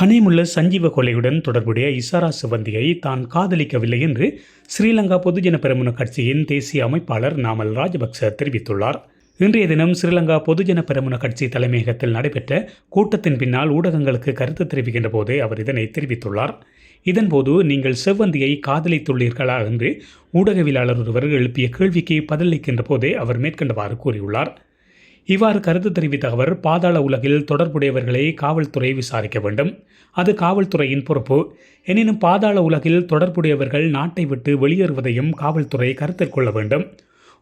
ஹனீமுல்ல சஞ்சீவ கொலையுடன் தொடர்புடைய இசாரா சிவந்தியை தான் காதலிக்கவில்லை என்று ஸ்ரீலங்கா பொதுஜன பெரமுன கட்சியின் தேசிய அமைப்பாளர் நாமல் ராஜபக்ச தெரிவித்துள்ளார். இன்றைய தினம் ஸ்ரீலங்கா பொதுஜன பெரமுன கட்சி தலைமையகத்தில் நடைபெற்ற கூட்டத்தின் பின்னால் ஊடகங்களுக்கு கருத்து தெரிவிக்கின்ற போதே அவர் இதனை தெரிவித்துள்ளார். இதன்போது நீங்கள் செவ்வந்தியை காதலித்துள்ளீர்களா என்று ஊடகவியலாளர் ஒருவர் எழுப்பிய கேள்விக்கு பதிலளிக்கின்ற போதே அவர் மேற்கண்டவாறு கூறியுள்ளார். இவ்வாறு கருத்து தெரிவித்த அவர் பாதாள உலகில் தொடர்புடையவர்களை காவல்துறை விசாரிக்க வேண்டும். அது காவல்துறையின் பொறுப்பு. எனினும் பாதாள உலகில் தொடர்புடையவர்கள் நாட்டை விட்டு வெளியேறுவதையும் காவல்துறை கருத்தில் கொள்ள வேண்டும்.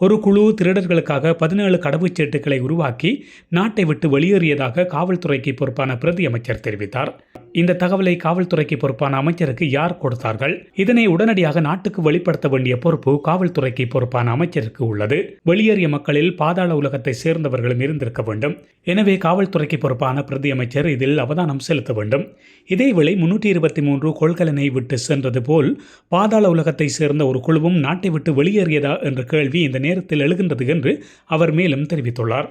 ஒரு குழு திருடர்களுக்காக பதினேழு கடவுச்சீட்டுகளை உருவாக்கி நாட்டை விட்டு வெளியேறியதாக காவல்துறைக்கு பொறுப்பான பிரதி அமைச்சர் தெரிவித்தார். இந்த தகவலை காவல்துறைக்கு பொறுப்பான அமைச்சருக்கு யார் கொடுத்தார்கள்? இதனை உடனடியாக நாட்டுக்கு வெளிப்படுத்த வேண்டிய பொறுப்பு காவல்துறைக்கு பொறுப்பான அமைச்சருக்கு உள்ளது. வெளியேறிய மக்களில் பாதாள உலகத்தை சேர்ந்தவர்களும் இருந்திருக்க வேண்டும். எனவே காவல்துறைக்கு பொறுப்பான பிரதி அமைச்சர் இதில் அவதானம் செலுத்த வேண்டும். இதேவேளை முன்னூற்றி இருபத்தி மூன்று கொள்கலனை விட்டு சென்றது போல் பாதாள உலகத்தை சேர்ந்த ஒரு குழுவும் நாட்டை விட்டு வெளியேறியதா என்ற கேள்வி இந்த நேரத்தில் எழுகின்றது என்று அவர் மேலும் தெரிவித்துள்ளார்.